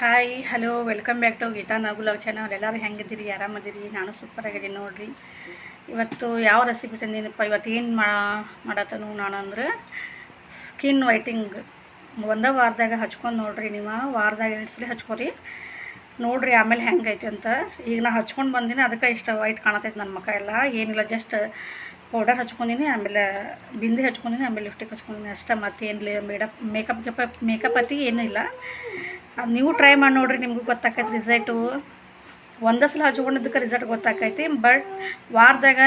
Hi hello welcome back to Geeta ನಗುಲವ್ channel ಎಲ್ಲರೂ ಹೆಂಗಿದ್ದೀರಿ? ಆರಾಮದಿರಿ? ನಾನು ಸೂಪರ್ ಆಗಿದ್ದೀನಿ ನೋಡಿರಿ. ಇವತ್ತು ಯಾವ ರೆಸಿಪಿ ತಂದಿನಪ್ಪ ಇವತ್ತು ಏನು ಮಾ, ಮಾಡತ್ತನು ನಾನು ಅಂದ್ರೆ ಸ್ಕಿನ್ ವೈಟಿಂಗ್ ಒಂದೇ ವಾರದಾಗ ಹಚ್ಕೊಂಡು ನೋಡಿರಿ ನೀವು. ವಾರದಾಗ ಎರಡು ಸಲ ಹಚ್ಕೊರಿ. ನೋಡ್ರಿ ಆಮೇಲೆ ಹೆಂಗೈತೆ ಅಂತ. ಈಗ ನಾ ಹಚ್ಕೊಂಡು ಬಂದಿನಿ, ಅದಕ್ಕೆ ಇಷ್ಟ ವೈಟ್ ಕಾಣತೈತೆ ನನ್ನ ಮುಖ ಎಲ್ಲ. ಏನಿಲ್ಲ ಜಸ್ಟ್ ಪೌಡರ್ ಹಚ್ಕೊಂಡಿನಿ, ಆಮೇಲೆ ಬಿಂದಿ ಹಚ್ಕೊಂಡಿನಿ, ಆಮೇಲೆ ಲಿಫ್ಟಿಕ್ ಹಚ್ಕೊಂಡಿನಿ. ಅಷ್ಟೇ ಮತ್ತೇನಿಲ್ಲ ಮೇಡಪ್ ಮೇಕಪ್ ಮೇಕಪ್ ಅತಿ ಏನಿಲ್ಲ. ಅದು ನೀವು ಟ್ರೈ ಮಾಡಿ ನೋಡ್ರಿ, ನಿಮಗೂ ಗೊತ್ತಾಕೈತಿ ರಿಸಲ್ಟು ಒಂದೇ ಸಲ ಹಚ್ಕೊಂಡಿದ್ದಕ್ಕೆ ರಿಸಲ್ಟ್ ಗೊತ್ತಾಕೈತಿ ಬಟ್ ವಾರದಾಗ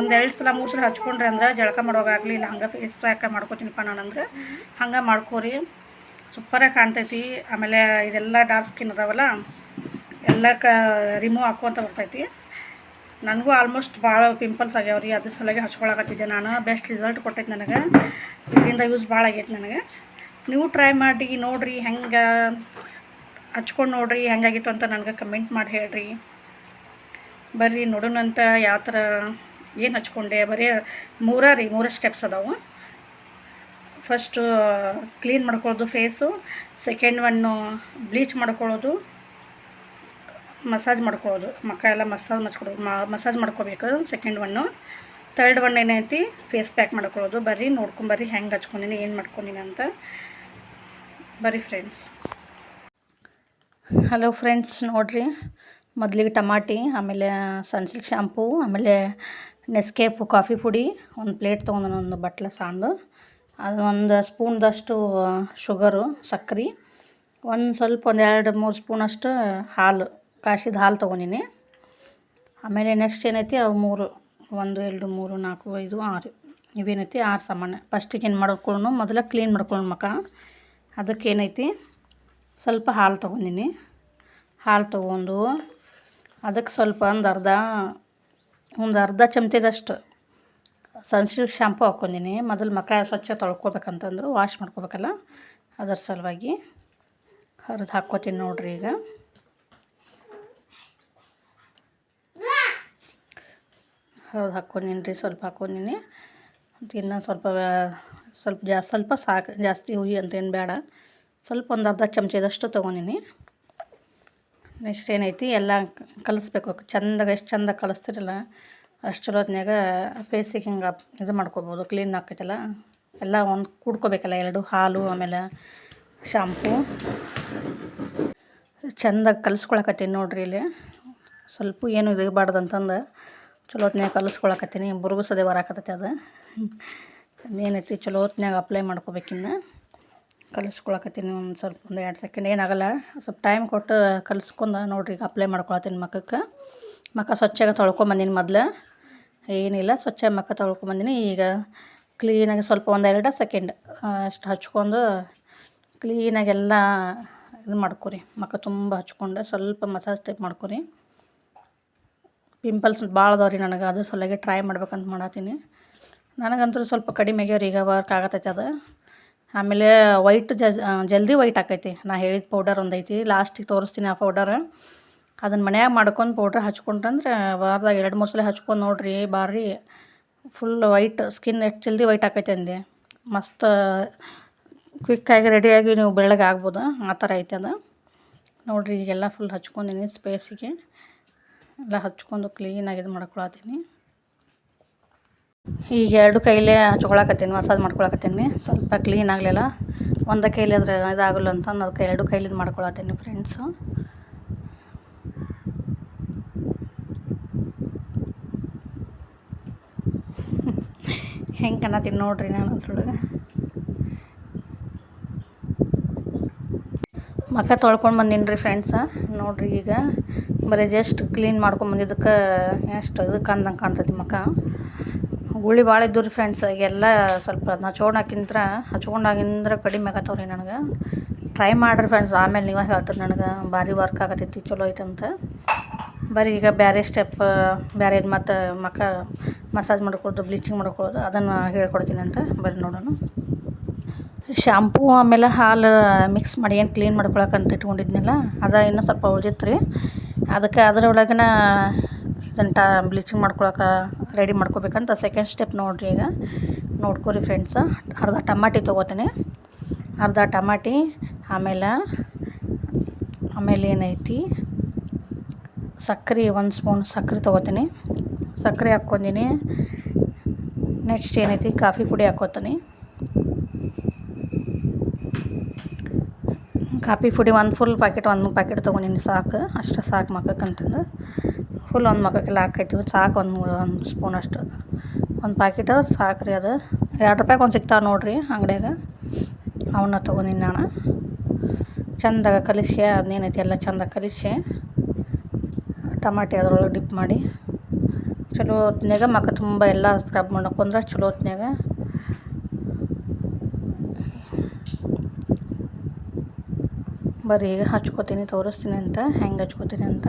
ಒಂದು ಎರಡು ಸಲ, ಮೂರು ಸಲ ಹಚ್ಕೊಂಡ್ರೆ ಅಂದ್ರೆ ಜಳಕ ಮಾಡೋವಾಗಲಿ ಇಲ್ಲ ಹಂಗೆ ಫೇಸ್ ಪ್ಯಾಕ ನಾನು ಅಂದ್ರೆ ಹಂಗೆ ಮಾಡ್ಕೋರಿ. ಸೂಪರಾಗಿ ಕಾಣ್ತೈತಿ. ಆಮೇಲೆ ಇದೆಲ್ಲ ಡಾರ್ಕ್ ಸ್ಕಿನ್ ಅದಾವಲ್ಲ, ಎಲ್ಲ ಕ ರಿಮೂವ್ ಹಾಕೋಂತ ಬರ್ತೈತಿ. ನನಗೂ ಆಲ್ಮೋಸ್ಟ್ ಭಾಳ ಪಿಂಪಲ್ಸ್ ಆಗ್ಯಾವ ರೀ, ಅದ್ರ ಸಲುವಾಗಿ ಹಚ್ಕೊಳಕತ್ತಿದ್ದೆ ನಾನು. ಬೆಸ್ಟ್ ರಿಸಲ್ಟ್ ಕೊಟ್ಟೈತೆ ನನಗೆ. ಇದರಿಂದ ಯೂಸ್ ಭಾಳ ಆಗೈತೆ ನನಗೆ. ನೀವು ಟ್ರೈ ಮಾಡಿ ನೋಡಿರಿ ಹೆಂಗೆ ಹಚ್ಕೊಂಡು ನೋಡಿರಿ, ಹೆಂಗಾಗಿತ್ತು ಅಂತ ನನಗೆ ಕಮೆಂಟ್ ಮಾಡಿ ಹೇಳ್ರಿ. ಬರ್ರಿ ನೋಡೋಣಂತ ಯಾವ ಥರ ಏನು ಹಚ್ಕೊಂಡೆ, ಬರೀ ಮೂರ ರೀ, ಮೂರ ಸ್ಟೆಪ್ಸ್ ಅದಾವು. ಫಸ್ಟು ಕ್ಲೀನ್ ಮಾಡ್ಕೊಳ್ಳೋದು ಫೇಸು ಸೆಕೆಂಡ್ ಒನ್ನು ಬ್ಲೀಚ್ ಮಾಡ್ಕೊಳ್ಳೋದು ಮಸಾಜ್ ಮಾಡ್ಕೊಳ್ಳೋದು, ಮಕ್ಕ ಎಲ್ಲ ಮಸಾಜ್ ಮಾಡ್ಕೊಡೋದು ಮಸಾಜ್ ಮಾಡ್ಕೋಬೇಕು. ಸೆಕೆಂಡ್ ಒನ್ನು ಥರ್ಡ್ ಒನ್ ಏನೈತಿ ಫೇಸ್ ಪ್ಯಾಕ್ ಮಾಡ್ಕೊಳ್ಳೋದು. ಬರ್ರಿ ನೋಡ್ಕೊಂಬರ್ರಿ ಹೆಂಗೆ ಹಚ್ಕೊಂಡಿನಿ, ಏನು ಮಾಡ್ಕೊಂಡಿನಿ ಅಂತ. ಬರ್ರಿ ಫ್ರೆಂಡ್ಸ್ ಹಲೋ ಫ್ರೆಂಡ್ಸ್ ನೋಡಿರಿ. ಮೊದಲಿಗೆ ಟಮಾಟಿ, ಆಮೇಲೆ ಸನ್ಸಿಲ್ಕ್ ಶಾಂಪೂ ಆಮೇಲೆ ನೆಸ್ಕೇಫು ಕಾಫಿ ಪುಡಿ, ಒಂದು ಪ್ಲೇಟ್ ತೊಗೊಂಡು ಒಂದು ಬಟ್ಲ ಸಾಂದು. ಅದು ಒಂದು ಸ್ಪೂನ್ದಷ್ಟು ಶುಗರು ಸಕ್ಕರೆ ಒಂದು ಸ್ವಲ್ಪ ಒಂದು ಎರಡು ಮೂರು ಸ್ಪೂನಷ್ಟು ಹಾಲು ಕಾಯಿಸಿದ ಹಾಲು ತೊಗೊಂಡಿನಿ. ಆಮೇಲೆ ನೆಕ್ಸ್ಟ್ ಏನೈತಿ, ಅವು ಮೂರು, ಒಂದು, ಎರಡು, ಮೂರು, ನಾಲ್ಕು, ಐದು, ಆರು. ಇವೇನೈತಿ, ಆರು ಸಾಮಾನು ಫಸ್ಟಿಗೆ ಏನು ಮಾಡ್ಕೊಳ್ಳೋಣ ಮೊದಲ ಕ್ಲೀನ್ ಮಾಡ್ಕೊಳ್ಳೋಣ ಮಕ್ಕ ಅದಕ್ಕೆ ಏನೈತಿ ಸ್ವಲ್ಪ ಹಾಲು ತೊಗೊಂಡಿನಿ. ಹಾಲು ತೊಗೊಂಡು ಅದಕ್ಕೆ ಸ್ವಲ್ಪ ಒಂದು ಅರ್ಧ ಒಂದು ಅರ್ಧ ಚಮಚದಷ್ಟು ಸನ್ಸಿಲ್ಕ್ ಶಾಂಪು ಹಾಕ್ಕೊಂಡಿನಿ. ಮೊದಲು ಮಕ ಸ್ವಚ್ಛ ತೊಳ್ಕೊಬೇಕಂತಂದ್ರೆ, ವಾಶ್ ಮಾಡ್ಕೋಬೇಕಲ್ಲ, ಅದರ ಸಲುವಾಗಿ ಹರಿದು ಹಾಕ್ಕೋತೀನಿ ನೋಡ್ರಿ ಈಗ. ಹರಿದು ಹಾಕ್ಕೊಂಡಿನಿ ರೀ ಸ್ವಲ್ಪ ಹಾಕ್ಕೊಂಡಿನಿ. ದಿನ ಸ್ವಲ್ಪ ಸ್ವಲ್ಪ ಜಾಸ್ತಿ, ಸ್ವಲ್ಪ ಸಾಕು, ಜಾಸ್ತಿ ಹುಯಿ ಅಂತೇನು ಬೇಡ. ಸ್ವಲ್ಪ ಒಂದು ಅರ್ಧ ಚಮಚದಷ್ಟು ತೊಗೊಂಡಿನಿ. ನೆಕ್ಸ್ಟ್ ಏನೈತಿ, ಎಲ್ಲ ಕಲಿಸ್ಬೇಕು. ಚಂದಾಗ, ಎಷ್ಟು ಚಂದ ಕಲಿಸ್ತಿರಲ್ಲ, ಅಷ್ಟು ಚಲೋ ಹೊತ್ನ್ಯಾಗ ಫೇಸಿಗೆ ಹಿಂಗೆ ಇದು ಮಾಡ್ಕೋಬೋದು ಕ್ಲೀನ್ ಆಕೈತಲ್ಲ ಎಲ್ಲ ಒಂದು ಕೂಡ್ಕೋಬೇಕಲ್ಲ, ಎರಡು ಹಾಲು, ಆಮೇಲೆ ಶಾಂಪೂ ಚೆಂದಾಗಿ ಕಲಿಸ್ಕೊಳಕತ್ತೀನಿ ನೋಡ್ರಿ ಇಲ್ಲಿ. ಸ್ವಲ್ಪ ಏನು ಇರಬಾರ್ದು ಅಂತಂದು, ಚಲೋ ಹೊತ್ನ್ಯಾಗ ಕಲಿಸ್ಕೊಳಕತ್ತೀನಿ. ಬುರುಗುಸದೆ ಬರಾಕತ್ತೈತಿ ಅದು. ಏನೈತಿ ಚಲೋ ಹೊತ್ನ್ಯಾಗ ಅಪ್ಲೈ ಮಾಡ್ಕೋಬೇಕಿನ್ನು. ಕಲಿಸ್ಕೊಳಕತ್ತೀನಿ ಒಂದು ಸ್ವಲ್ಪ ಒಂದು ಎರಡು ಸೆಕೆಂಡ್ ಏನಾಗಲ್ಲ. ಸ್ವಲ್ಪ ಟೈಮ್ ಕೊಟ್ಟು ಕಲಿಸ್ಕೊಂಡು ನೋಡ್ರಿ, ಈಗ ಅಪ್ಲೈ ಮಾಡ್ಕೊಳತ್ತೀನಿ ಮಕ್ಕಕ್ಕೆ. ಮಖ ಸ್ವಚ್ಛಾಗಿ ತೊಳ್ಕೊಂಬಂದಿನಿ ಮೊದಲು. ಏನಿಲ್ಲ, ಸ್ವಚ್ಛ ಮಖ ತೊಳ್ಕೊಂಬಂದಿನಿ ಈಗ ಕ್ಲೀನಾಗಿ ಸ್ವಲ್ಪ ಒಂದು ಎರಡು ಸೆಕೆಂಡ್ ಅಷ್ಟು ಹಚ್ಕೊಂಡು ಕ್ಲೀನಾಗೆಲ್ಲ ಇದು ಮಾಡ್ಕೊರಿ. ಮಕ್ಕ ತುಂಬ ಹಚ್ಕೊಂಡು ಸ್ವಲ್ಪ ಮಸಾಜ್ ಟೈಪ್ ಮಾಡ್ಕೊರಿ. ಪಿಂಪಲ್ಸ್ ಭಾಳ ಅದಾವ್ರಿ ನನಗೆ, ಅದು ಸಲುವಾಗಿ ಟ್ರೈ ಮಾಡ್ಬೇಕಂತ ಮಾಡತ್ತೀನಿ ನನಗಂತೂ ಸ್ವಲ್ಪ ಕಡಿಮೆ ಆಗ್ಯಾವ ಈಗ ವರ್ಕ್ ಆಗತ್ತೈತೆ ಅದು. ಆಮೇಲೆ ವೈಟ್ ಜಲ್ದಿ ವೈಟ್ ಆಕೈತಿ ನಾ ಹೇಳಿದ ಪೌಡರ್ ಒಂದೈತಿ. ಲಾಸ್ಟಿಗೆ ತೋರಿಸ್ತೀನಿ ಆ ಪೌಡರ್ ಅದನ್ನು ಮನ್ಯಾಗ ಮಾಡ್ಕೊಂಡು ಪೌಡ್ರ್ ಹಚ್ಕೊಂಡ್ರಂದ್ರೆ ವಾರದಾಗ ಎರಡು, ಮೂರು ಸಲ ಹಚ್ಕೊಂಡು ನೋಡ್ರಿ ಭಾರಿ ಫುಲ್ ವೈಟ್ ಸ್ಕಿನ್ ಎಷ್ಟು ಜಲ್ದಿ ವೈಟ್ ಆಕೈತೆ ಅಂದೆ. ಮಸ್ತ್ ಕ್ವಿಕ್ಕಾಗಿ ರೆಡಿಯಾಗಿ ನೀವು ಬೆಳಗ್ಗೆ ಆಗ್ಬೋದು ಆ ಥರ ಐತೆ ಅದು. ನೋಡಿರಿ, ಈಗೆಲ್ಲ ಫುಲ್ ಹಚ್ಕೊಂಡಿನಿ ಸ್ಪೇಸಿಗೆ ಎಲ್ಲ ಹಚ್ಕೊಂಡು ಕ್ಲೀನಾಗಿ ಇದು ಮಾಡ್ಕೊಳತ್ತೀನಿ. ಈಗ ಎರಡು ಕೈಲೇ ಹಚ್ಕೊಳಕತ್ತೀನಿ ಮಸಾಜ್ ಮಾಡ್ಕೊಳಕತ್ತೀನಿ. ಸ್ವಲ್ಪ ಕ್ಲೀನ್ ಆಗಲಿಲ್ಲ. ಒಂದು ಕೈಲಿ ಅದ್ರ ಇದಾಗಲ್ಲ ಅಂತ ಅದಕ್ಕೆ ಎರಡು ಕೈಲಿದ್ದು ಮಾಡ್ಕೊಳತ್ತೀನಿ ಫ್ರೆಂಡ್ಸು ಹೆಂಗೆ ಅನ್ನತ್ತೀನಿ ನೋಡ್ರಿ ನಾನು ಅದ್ರೊಳಗೆ ಮಖ ತೊಳ್ಕೊಂಡು ಬಂದೀನಿ ರೀ ಫ್ರೆಂಡ್ಸ ನೋಡ್ರಿ ಈಗ. ಬರೀ ಜಸ್ಟ್ ಕ್ಲೀನ್ ಮಾಡ್ಕೊಂಡ್ಬಂದಿದ್ದಕ್ಕೆ ಎಷ್ಟು ಇದಕ್ಕೆ ಅಂದಂಗೆ ಕಾಣ್ತೈತಿ ಮಖ. ಗುಳಿ ಭಾಳ ಇದ್ದು ರೀ ಫ್ರೆಂಡ್ಸ್ ಈಗೆಲ್ಲ ಸ್ವಲ್ಪ ಅದನ್ನ ಹಚ್ಕೊಂಡಾಕಿಂತ್ರ ಹಚ್ಕೊಂಡಾಗಿಂದ್ರೆ ಕಡಿಮೆ ಆಗತ್ತವ ರೀ ನನಗೆ. ಟ್ರೈ ಮಾಡ್ರಿ ಫ್ರೆಂಡ್ಸ್ ಆಮೇಲೆ ನೀವು ಹೇಳ್ತೀರಿ ನನಗೆ. ಭಾರಿ ವರ್ಕ್ ಆಗತ್ತೈತಿ ಚಲೋ ಐತೆ ಅಂತ ಬರೀ ಈಗ ಬೇರೆ ಸ್ಟೆಪ್ ಬೇರೆ ಇದು ಮತ್ತು ಮಕ್ಕ ಮಸಾಜ್ ಮಾಡ್ಕೊಳ್ಳೋದು ಬ್ಲೀಚಿಂಗ್ ಮಾಡ್ಕೊಳ್ಳೋದು ಅದನ್ನು ಹೇಳ್ಕೊಡ್ತೀನಿ ಅಂತ. ಬರೀ ನೋಡೋಣ. ಶಾಂಪೂ ಆಮೇಲೆ ಹಾಲು ಮಿಕ್ಸ್ ಮಾಡಿ ಏನು ಕ್ಲೀನ್ ಮಾಡ್ಕೊಳಕಂತ ಇಟ್ಕೊಂಡಿದ್ನಲ್ಲ, ಅದು ಇನ್ನೂ ಸ್ವಲ್ಪ ಉಳಿದಿತ್ತು ರೀ ಅದಕ್ಕೆ ಅದರೊಳಗಿನ ಇದನ್ನು ಟಾ ಬ್ಲೀಚಿಂಗ್ ಮಾಡ್ಕೊಳಕ್ಕೆ ರೆಡಿ ಮಾಡ್ಕೋಬೇಕಂತ ಸೆಕೆಂಡ್ ಸ್ಟೆಪ್ ನೋಡಿರಿ ಈಗ. ನೋಡ್ಕೊರಿ ಫ್ರೆಂಡ್ಸ ಅರ್ಧ ಟಮಾಟಿ ತೊಗೋತೀನಿ. ಅರ್ಧ ಟಮಾಟಿ, ಆಮೇಲೆ ಆಮೇಲೆ ಏನೈತಿ? ಸಕ್ಕರೆ ಒಂದು ಸ್ಪೂನ್ ಸಕ್ಕರೆ ತೊಗೋತೀನಿ. ಸಕ್ಕರೆ ಹಾಕ್ಕೊಂದಿನಿ ನೆಕ್ಸ್ಟ್ ಏನೈತಿ? ಕಾಫಿ ಪುಡಿ ಹಾಕ್ಕೋತೀನಿ. ಕಾಫಿ ಪುಡಿ ಒಂದು ಫುಲ್ ಪ್ಯಾಕೆಟ್ ಒಂದು ಪ್ಯಾಕೆಟ್ ತೊಗೊಂಡಿನಿ ಸಾಕು. ಅಷ್ಟು ಸಾಕು ಮಕ್ಕಕ್ಕೆ ಅಂತಂದು ಫುಲ್ ಒಂದು ಮಕ್ಕಕ್ಕೆಲ್ಲ ಹಾಕೈತಿ ಸಾಕು ಒಂದು ಒಂದು ಸ್ಪೂನ್ ಅಷ್ಟು. ಒಂದು ಪ್ಯಾಕೆಟ್ ಸಾಕು ರೀ ಅದು. ಎರಡು ರೂಪಾಯಿಗೆ ಒಂದು ಸಿಗ್ತಾವೆ ನೋಡಿರಿ ಅಂಗಡಿಯಾಗ. ಅವನ್ನ ತೊಗೊಂಡಿನಿ ನಾನು ಚಂದಾಗ ಕಲಿಸಿ ಅದನ್ನೇನೈತಿ ಎಲ್ಲ ಚಂದ ಕಲಿಸಿ. ಟಮಾಟಿ ಅದ್ರೊಳಗೆ ಡಿಪ್ ಮಾಡಿ. ಚಲೋ ಹೊತ್ನ್ಯಾಗ ಮಕ್ಕ ತುಂಬ ಎಲ್ಲ ಸ್ಕ್ರಬ್ ಮಾಡ್ಕೊಂಡ್ರೆ ಚಲೋ ಹೊತ್ನ್ಯಾಗ. ಬರ್ರಿ ಈಗ ಹಚ್ಕೋತೀನಿ, ತೋರಿಸ್ತೀನಿ ಅಂತ, ಹೆಂಗೆ ಹಚ್ಕೋತೀನಿ ಅಂತ.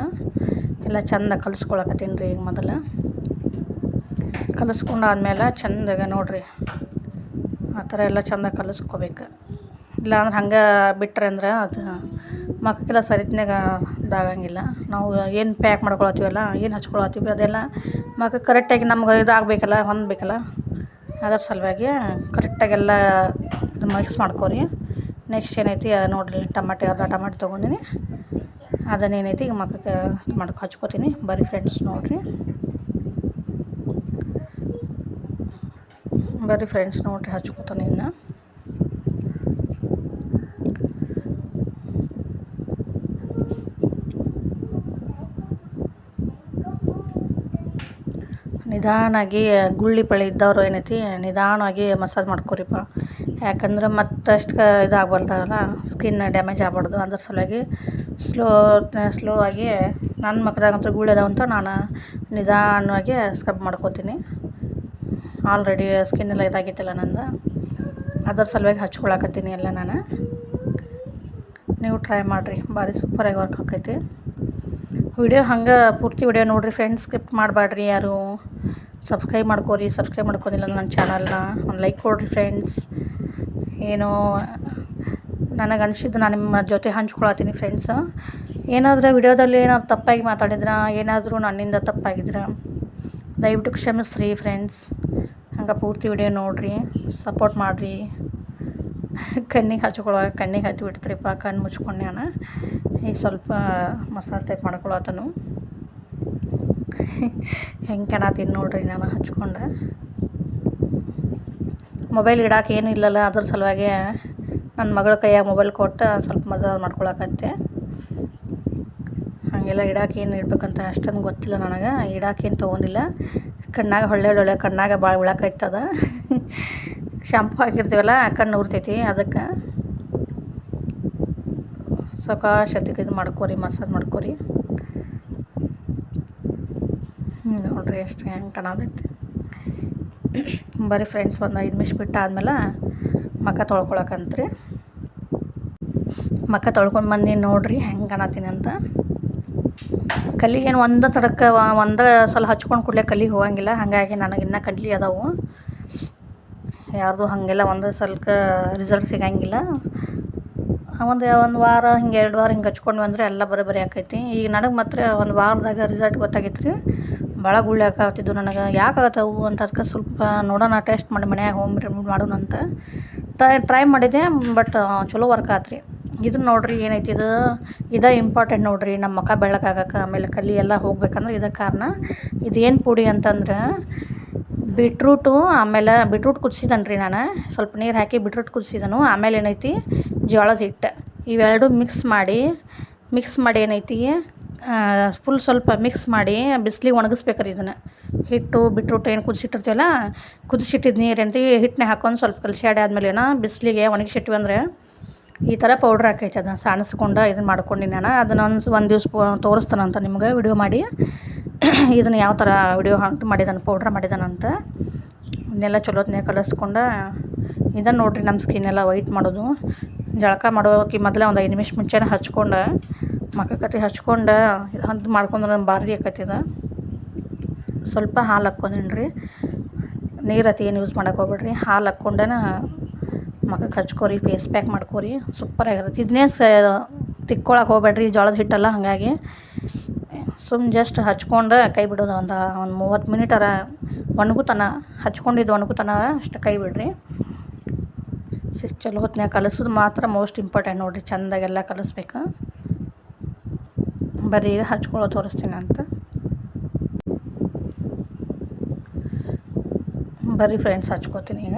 ಎಲ್ಲ ಚಂದ ಕಲಿಸ್ಕೊಳಕತ್ತೀನಿ ರೀ ಈಗ ಮೊದಲು. ಕಲಿಸ್ಕೊಂಡಾದ್ಮೇಲೆ ಚಂದಾಗ ನೋಡಿರಿ, ಆ ಥರ ಎಲ್ಲ ಚಂದ ಕಲಿಸ್ಕೋಬೇಕು. ಇಲ್ಲಾಂದ್ರೆ ಹಂಗೆ ಬಿಟ್ರೆ ಅಂದ್ರೆ ಅದು ಮಕ್ಕಕ್ಕೆಲ್ಲ ಸರಿತ್ನಾಗ ಇದಾಗಂಗಿಲ್ಲ. ನಾವು ಏನು ಪ್ಯಾಕ್ ಮಾಡ್ಕೊಳತ್ತೀವಲ್ಲ, ಏನು ಹಚ್ಕೊಳತ್ತೀವಿ ಅದೆಲ್ಲ ಮಕ್ಕಕ್ಕೆ ಕರೆಕ್ಟಾಗಿ ನಮ್ಗೆ ಇದಾಗಬೇಕಲ್ಲ, ಹೊಂದಬೇಕಲ್ಲ. ಅದರ ಸಲುವಾಗಿ ಕರೆಕ್ಟಾಗೆಲ್ಲ ಮಿಕ್ಸ್ ಮಾಡ್ಕೊರಿ. ನೆಕ್ಸ್ಟ್ ಏನೈತಿ ನೋಡಿರಿ, ಟಮಾಟೆ, ಅರ್ಧ ಟಮಾಟೆ ತೊಗೊಂಡಿನಿ. ಅದನ್ನೇನೈತಿ ಈಗ ಮಕ್ಕಕ್ಕೆ ಮಾಡ್ಕೊ ಹಚ್ಕೋತೀನಿ. ಬರೀ ಫ್ರೆಂಡ್ಸ್ ನೋಡಿರಿ. ಬರೀ ಫ್ರೆಂಡ್ಸ್ ನೋಡಿರಿ, ಹಚ್ಕೋತಾನೆ ಇನ್ನು. ನಿಧಾನಾಗಿ ಗುಳ್ಳಿ ಪಳ್ಳಿ ಇದ್ದವರು ಏನೈತಿ, ನಿಧಾನವಾಗಿ ಮಸಾಜ್ ಮಾಡ್ಕೊರಿಪ್ಪ. ಯಾಕಂದ್ರೆ ಮತ್ತಷ್ಟು ಇದಾಗ್ಬಾರ್ದಲ್ಲ ಸ್ಕಿನ್ ಡ್ಯಾಮೇಜ್ ಆಗ್ಬಾರ್ದು. ಅದ್ರ ಸಲುವಾಗಿ ಸ್ಲೋ ಸ್ಲೋ ಆಗಿ ನನ್ನ ಮಕ್ಕದಾಗಂತೂ ಗುಳ್ಳಿ ಅದಾವಂತ ನಾನು ನಿಧಾನವಾಗಿ ಸ್ಕ್ರಬ್ ಮಾಡ್ಕೋತೀನಿ. ಆಲ್ರೆಡಿ ಸ್ಕಿನ್ ಎಲ್ಲ ಇದಾಗೈತಲ್ಲ ನಂದು. ಅದ್ರ ಸಲುವಾಗಿ ಹಚ್ಕೊಳಕತ್ತೀನಿ ಎಲ್ಲ ನಾನು. ನೀವು ಟ್ರೈ ಮಾಡಿರಿ, ಭಾರಿ ಸೂಪರಾಗಿ ವರ್ಕ್ ಆಕೈತಿ. ವಿಡಿಯೋ ಹಂಗೆ, ಪೂರ್ತಿ ವಿಡಿಯೋ ನೋಡಿರಿ ಫ್ರೆಂಡ್ಸ್ ಸ್ಕಿಪ್ ಮಾಡಬೇಡ್ರಿ ಯಾರು. ಸಬ್ಸ್ಕ್ರೈಬ್ ಮಾಡ್ಕೋರಿ, ಸಬ್ಸ್ಕ್ರೈಬ್ ಮಾಡ್ಕೊಂಡಿಲ್ಲ ನನ್ನ ಚಾನಲ್ನ ಒಂದು ಲೈಕ್ ಕೊಡ್ರಿ ಫ್ರೆಂಡ್ಸ್ ಏನೋ ನನಗೆ ಅನಿಸಿದ್ದು ನಾನು ನಿಮ್ಮ ಜೊತೆ ಹಂಚ್ಕೊಳತ್ತೀನಿ ಫ್ರೆಂಡ್ಸ್ ಏನಾದರೂ ವಿಡಿಯೋದಲ್ಲಿ ಏನಾದ್ರು ತಪ್ಪಾಗಿ ಮಾತಾಡಿದ್ರ, ಏನಾದರೂ ನನ್ನಿಂದ ತಪ್ಪಾಗಿದ್ರೆ, ದಯವಿಟ್ಟು ಕ್ಷಮಿಸ್ರಿ ಫ್ರೆಂಡ್ಸ್ ಹಂಗೆ ಪೂರ್ತಿ ವಿಡಿಯೋ ನೋಡಿರಿ ಸಪೋರ್ಟ್ ಮಾಡಿರಿ. ಕಣ್ಣಿಗೆ ಹಚ್ಕೊಳ್ಳೋ ಕಣ್ಣಿಗೆ ಹತ್ತಿ ಬಿಡ್ತ್ರಿಪ್ಪ ಕಣ್ಣು ನಾನು. ಈಗ ಸ್ವಲ್ಪ ಮಸಾಲೆ ಟೈಪ್ ಮಾಡ್ಕೊಳತನು ಹೆಂಗೆ ತಿನ್ ನೋಡ್ರಿ ನಾನು ಹಚ್ಕೊಂಡೆ. ಮೊಬೈಲ್ ಇಡಕ್ಕೆ ಏನೂ ಇಲ್ಲಲ್ಲ, ಅದ್ರ ಸಲುವಾಗಿ ನನ್ನ ಮಗಳ ಕೈಯಾಗ ಮೊಬೈಲ್ ಕೊಟ್ಟು ಸ್ವಲ್ಪ ಮಜಾ ಮಾಡ್ಕೊಳಕತ್ತೆ. ಹಾಗೆಲ್ಲ ಇಡಕ್ಕೆ ಏನು ಇಡ್ಬೇಕಂತ ಅಷ್ಟೊಂದು ಗೊತ್ತಿಲ್ಲ ನನಗೆ. ಇಡಾಕೇನು ತೊಗೊಂಡಿಲ್ಲ. ಕಣ್ಣಾಗ ಹೊಳ್ಳೆ ಹೊಳ್ಳೆ ಕಣ್ಣಾಗ ಭಾಳ ಉಳಕೈತದ. ಶಾಂಪು ಹಾಕಿರ್ತೀವಲ್ಲ ಕಣ್ಣು ಉರ್ತೈತಿ ಅದಕ್ಕೆ. ಸಕಾಶತಿಗೆ ಇದು ಮಾಡ್ಕೋರಿ, ಮಸಾಜ್ ಮಾಡ್ಕೋರಿ. ನೋಡಿರಿ ಎಷ್ಟು ಹೆಂಗೆ ಕಾಣತೈತಿ. ಬರೀ ಫ್ರೆಂಡ್ಸ್ ಒಂದು ಐದು ನಿಮಿಷ ಬಿಟ್ಟು ಆದ್ಮೇಲೆ ಮಕ್ಕ ತೊಳ್ಕೊಳಕಂತ್ರಿ. ಮಕ್ಕ ತೊಳ್ಕೊಂಡು ಬಂದು ನೋಡಿರಿ ಹೆಂಗೆ ಕಾಣತ್ತೀನಿ ಅಂತ. ಕಲ್ಲಿಗೇನು ಒಂದು ತಡಕ್ಕೆ ಒಂದು ಸಲ ಹಚ್ಕೊಂಡು ಕೂಡಲೇ ಕಲ್ಲಿಗೆ ಹೋಗಂಗಿಲ್ಲ, ಹಾಗಾಗಿ ನನಗೆ ಇನ್ನೂ ಕಡ್ಲಿ ಅದಾವು. ಯಾರ್ದು ಹಾಗೆಲ್ಲ ಒಂದು ಸಲಕ್ಕೆ ರಿಸಲ್ಟ್ ಸಿಗಂಗಿಲ್ಲ. ಒಂದು ಒಂದು ವಾರ ಹಿಂಗೆ, ಎರಡು ವಾರ ಹಿಂಗೆ ಹಚ್ಕೊಂಡ್ವಿ ಬಂದರೆ ಎಲ್ಲ ಬರೋಬ್ಬರಿ ಆಕೈತಿ. ಈಗ ನನಗೆ ಮಾತ್ರ ಒಂದು ವಾರದಾಗ ರಿಸಲ್ಟ್ ಗೊತ್ತಾಗೈತೆ ರೀ ಭಾಳ ಗುಳ್ಳೆ ನನಗೆ. ಯಾಕೆ ಆಗತ್ತವು ಅಂತ ಅದಕ್ಕೆ ಸ್ವಲ್ಪ ನೋಡೋಣ, ಟೆಸ್ಟ್ ಮಾಡಿ, ಮನ್ಯಾಗ ಹೋಮ್ ರೆಮಿಡಿ ಮಾಡೋಣ ಅಂತ ಟ್ರೈ ಮಾಡಿದೆ ಬಟ್ ಚಲೋ ವರ್ಕ್ ಆತ್ರಿ. ಇದು ನೋಡಿರಿ ಏನೈತಿ ಇದು? ಇದು ಇಂಪಾರ್ಟೆಂಟ್ ನೋಡಿರಿ, ನಮ್ಮ ಮುಖ ಬೆಳ್ಳಗಾಗಕ್ಕೆ ಆಮೇಲೆ ಕಲ್ಲಿ ಎಲ್ಲ ಹೋಗ್ಬೇಕಂದ್ರೆ ಇದಕ್ಕೆ ಕಾರಣ. ಇದೇನು ಪುಡಿ ಅಂತಂದ್ರೆ ಬೀಟ್ರೂಟು, ಆಮೇಲೆ ಬೀಟ್ರೂಟ್ ಕುದಿಸಿದನು ರೀ ನಾನು. ಸ್ವಲ್ಪ ನೀರು ಹಾಕಿ ಬೀಟ್ರೂಟ್ ಕುದಿಸಿದನು. ಆಮೇಲೆ ಏನೈತಿ? ಜೋಳದ ಹಿಟ್ಟು. ಇವೆರಡು ಮಿಕ್ಸ್ ಮಾಡಿ ಮಿಕ್ಸ್ ಮಾಡಿ ಏನೈತಿ? ಫುಲ್ ಸ್ವಲ್ಪ ಮಿಕ್ಸ್ ಮಾಡಿ ಬಿಸ್ಲಿಗೆ ಒಣಗಿಸ್ಬೇಕ್ರಿ ಇದನ್ನು. ಹಿಟ್ಟು ಬಿಟ್ರೂಟ ಏನು ಕುದಿಸಿಟ್ಟಿರ್ತೀವಲ್ಲ ಕುದಿಸಿಟ್ಟಿದ್ದು ನೀರು ಏನೈತಿ ಹಿಟ್ಟನ್ನ ಹಾಕೊಂಡು ಸ್ವಲ್ಪ ಕಲಸಿ ಆದಮೇಲೆ ಏನೋ ಬಿಸಿಲಿಗೆ ಒಣಗಿಸಿಟ್ವಿ ಅಂದರೆ ಈ ಥರ ಪೌಡ್ರ್ ಹಾಕೈತೆ ಅದನ್ನು. ಸಾಣಿಸ್ಕೊಂಡು ಇದನ್ನು ಮಾಡ್ಕೊಂಡು ನಾನು. ಅದನ್ನು ಒಂದು ಒಂದು ದಿವ್ಸ ತೋರಿಸ್ತಾನಂತ ನಿಮ್ಗೆ ವಿಡಿಯೋ ಮಾಡಿ. ಇದನ್ನು ಯಾವ ಥರ ವಿಡಿಯೋ ಹಾಕಿ ಮಾಡಿದಾನೆ ಪೌಡ್ರ್ ಮಾಡಿದಾನಂತ ಇದನ್ನೆಲ್ಲ ಚಲೋತ್ನೇ ಕಲಿಸ್ಕೊಂಡು ಇದನ್ನು ನೋಡಿರಿ ನಮ್ಮ ಸ್ಕಿನ್ ಎಲ್ಲ ವೈಟ್ ಮಾಡೋದು. ಜಳಕ ಮಾಡೋಕೆ ಮೊದಲೇ ಒಂದು ಐದು ನಿಮಿಷ ಮುಂಚೆನೇ ಹಚ್ಕೊಂಡು ಮಕ್ಕಕತಿ ಹಚ್ಕೊಂಡು ಅದು ಮಾಡ್ಕೊಂಡ್ರೆ ಭಾರಿ ಆಕೈತಿದ ಸ್ವಲ್ಪ ಹಾಲು ಹಾಕ್ಕೊಂಡೇನು ರೀ ನೀರು ಅತಿ ಏನು ಯೂಸ್ ಮಾಡಕ್ಕೆ ಹೋಗ್ಬೇಡ್ರಿ. ಹಾಲು ಹಾಕ್ಕೊಂಡೇನ ಮಖಕ್ಕೆ ಹಚ್ಕೋರಿ ಫೇಸ್ ಪ್ಯಾಕ್ ಮಾಡ್ಕೋರಿ. ಸೂಪರ್ ಆಗುತ್ತೆ. ಇದನ್ನೇ ಸ ತಿಕ್ಕೊಳಕ್ಕೆ ಹೋಗ್ಬೇಡ್ರಿ. ಜೋಳದ ಹಿಟ್ಟಲ್ಲ ಹಾಗಾಗಿ ಸುಮ್ಮ ಜಸ್ಟ್ ಹಚ್ಕೊಂಡು ಕೈ ಬಿಡೋದು ಒಂದು ಒಂದು ಮೂವತ್ತು ಮಿನಿಟರ ಒಣಗುತನ, ಹಚ್ಕೊಂಡಿದ್ದು ಒಣಗುತನ ಅಷ್ಟು ಕೈ ಬಿಡ್ರಿ. ಸಿಸ್ ಚಲೋ ಹೊತ್ತಿನ ಕಲಸೋದು ಮಾತ್ರ ಮೋಸ್ಟ್ ಇಂಪಾರ್ಟೆಂಟ್ ನೋಡಿರಿ, ಚೆಂದಾಗೆಲ್ಲ ಕಲಿಸ್ಬೇಕು. ಬರೀ ಈಗ ಹಚ್ಕೊಳ್ಳೋ ತೋರಿಸ್ತೀನಿ ಅಂತ. ಬರೀ ಫ್ರೆಂಡ್ಸ್ ಹಚ್ಕೋತೀನಿ ಈಗ.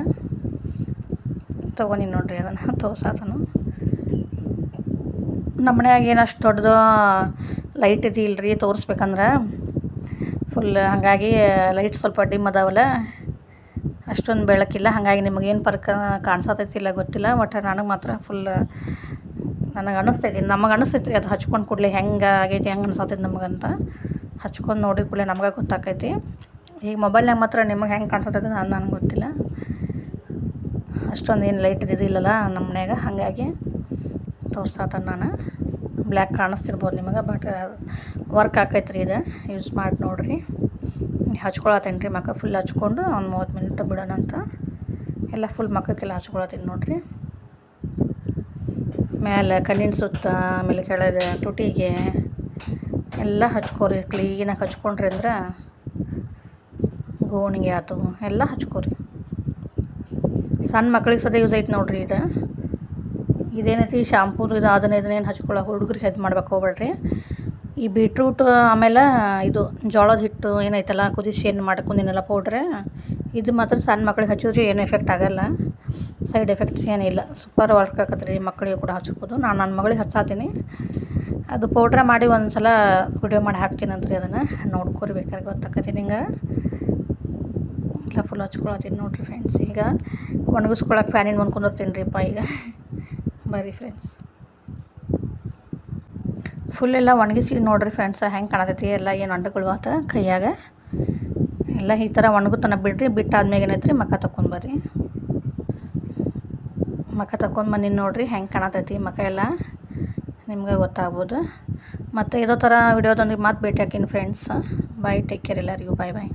ತೊಗೊಂಡಿ ನೋಡಿರಿ ಅದನ್ನು, ತೋರ್ಸಾತನು. ನಮ್ಮ ಮನ್ಯಾಗ ಏನು ಅಷ್ಟು ದೊಡ್ಡದು ಲೈಟ್ ಇದಿಲ್ಲ ರೀ ತೋರಿಸ್ಬೇಕಂದ್ರೆ. ಫುಲ್ ಹಾಗಾಗಿ ಲೈಟ್ ಸ್ವಲ್ಪ ಡಿಮ್ ಅದಾವಲ್ಲ. ಅಷ್ಟೊಂದು ಬೆಳಕಿಲ್ಲ. ಹಾಗಾಗಿ ನಿಮಗೇನು ಪರ್ಕ ಕಾಣಿಸತೈತಿಲ್ಲ ಗೊತ್ತಿಲ್ಲ ಒಟ್ಟು ನನಗೆ ಮಾತ್ರ ಫುಲ್ ನನಗೆ ಅನ್ನಿಸ್ತೈತಿ ನಮಗೆ ಅನ್ನಿಸ್ತೈತಿ ಅದು ಹಚ್ಕೊಂಡು ಕೂಡಲೇ ಹೆಂಗೆ ಆಗೈತಿ, ಹೆಂಗೆ ಅನ್ಸತೈತಿ ನಮಗಂತ. ಹಚ್ಕೊಂಡು ನೋಡಿ ಕೂಡಲೇ ನಮಗೆ ಗೊತ್ತಾಕೈತಿ. ಈಗ ಮೊಬೈಲ್ನಾಗ ಮಾತ್ರ ನಿಮಗೆ ಹೆಂಗೆ ಕಾಣಿಸತೈತಿ ನಾನು ನನಗೆ ಗೊತ್ತಿಲ್ಲ. ಅಷ್ಟೊಂದು ಏನು ಲೈಟ್ ಇದಿಲ್ಲಲ್ಲ ನಮ್ಮ ಮನ್ಯಾಗ, ಹಾಗಾಗಿ ತೋರ್ಸಾತ ನಾನು. ಬ್ಲ್ಯಾಕ್ ಕಾಣಿಸ್ತಿರ್ಬೋದು ನಿಮಗೆ ಬಟ್ ವರ್ಕ್ ಆಕೈತ್ರಿ ಇದು. ಯೂಸ್ ಮಾಡಿ ನೋಡಿರಿ. ಹಚ್ಕೊಳತ್ತೇನೆ ರೀ ಮಕ್ಕ ಫುಲ್ ಹಚ್ಕೊಂಡು ಒಂದು ಮೂವತ್ತು ಮಿನಿಟ್ ಬಿಡೋಣ ಅಂತ. ಎಲ್ಲ ಫುಲ್ ಮಕ್ಕಕ್ಕೆಲ್ಲ ಹಚ್ಕೊಳತ್ತೀನಿ ನೋಡಿರಿ. ಮೇಲೆ ಕಣ್ಣಿನ ಸುತ್ತ, ಆಮೇಲೆ ಕೆಳಗೆ ತುಟಿಗೆ ಎಲ್ಲ ಹಚ್ಕೋರಿ ಕ್ಲೀನಾಗಿ ಹಚ್ಕೊಂಡ್ರಿ ಅಂದ್ರೆ ಗೋಣಿಗೆ ಆಯ್ತು ಎಲ್ಲ ಹಚ್ಕೋರಿ. ಸಣ್ಣ ಮಕ್ಳಿಗೆ ಸದ ಯೂಸ್ ಐತೆ ನೋಡಿರಿ ಇದು. ಇದೇನೈತಿ ಶಾಂಪೂದು ಇದು ಅದನ್ನ ಇದನ್ನೇನು ಹಚ್ಕೊಳ್ಳೋ ಹುಡುಗರಿಗೆ ಇದು ಮಾಡ್ಬೇಕು ಹೋಗ್ಬೇಡ್ರಿ. ಈ ಬೀಟ್ರೂಟ್ ಆಮೇಲೆ ಇದು ಜೋಳದ ಹಿಟ್ಟು ಏನೈತಲ್ಲ, ಕುದಿಸಿ ಏನು ಮಾಡ್ಕೊಂಡಿನಲ್ಲ ಪೌಡ್ರೆ ಇದು ಮಾತ್ರ ಸಣ್ಣ ಮಕ್ಳಿಗೆ ಹಚ್ಚಿದ್ರೆ ಏನು ಎಫೆಕ್ಟ್ ಆಗೋಲ್ಲ. ಸೈಡ್ ಎಫೆಕ್ಟ್ಸ್ ಏನಿಲ್ಲ ಸೂಪರ್ ವರ್ಕ್ ಆಗತ್ತೆ ರೀ ಮಕ್ಕಳಿಗೆ ಕೂಡ ಹಚ್ಬೋದು. ನಾನು ನನ್ನ ಮಗಳಿಗೆ ಹಚ್ಚಾತೀನಿ. ಅದು ಪೌಡ್ರ ಮಾಡಿ ಒಂದು ಸಲ ವಿಡಿಯೋ ಮಾಡಿ ಹಾಕ್ತೀನಿ ಅಂತ ರೀ ಅದನ್ನು. ನೋಡ್ಕೋರಿ ಬೇಕಾದ್ರೆ ಗೊತ್ತಾಕತಿ ಹಿಂಗೆ ಎಲ್ಲ ಫುಲ್ ಹಚ್ಕೊಳತ್ತೀನಿ ನೋಡಿರಿ ಫ್ರೆಂಡ್ಸ್ ಈಗ ಒಣಗಿಸ್ಕೊಳಕ್ಕೆ ಫ್ಯಾನಿನ ಮುಂದೆ ಕುಂದಿರ್ತೀನಿ ರೀಪ್ಪ ಈಗ. ಬರ್ರಿ ಫ್ರೆಂಡ್ಸ್ ಫುಲ್ ಎಲ್ಲ ಒಣಗಿಸಿ ನೋಡಿರಿ ಫ್ರೆಂಡ್ಸ್ ಹೆಂಗೆ ಕಾಣತೈತಿ ಎಲ್ಲ ಏನು ಅಂಡಗಳು ಆತ ಕೈಯಾಗ? ಎಲ್ಲ ಈ ಥರ ಒಣಗುತ್ತನ ಬಿಡ್ರಿ ಬಿಟ್ಟಾದ್ಮೇಲೆ ಏನೈತೆ ರೀ ಮಕ್ಕ ಮಖ ಮಕ್ಕ ಬಂದಿನ ನೋಡಿರಿ, ಹೆಂಗೆ ಕಾಣತೈತಿ ಮಕ್ಕ ಎಲ್ಲ? ನಿಮ್ಗೆ ಗೊತ್ತಾಗ್ಬೋದು. ಮತ್ತು ಇದೋ ಥರ ವಿಡಿಯೋದೊಂದಿಗೆ ಮತ್ತೆ ಭೇಟಿ ಹಾಕಿನಿ ಫ್ರೆಂಡ್ಸ್ ಬಾಯ್ ಟೇಕ್ ಕೇರ್ ಎಲ್ಲರಿಗೂ. ಬಾಯ್ ಬಾಯ್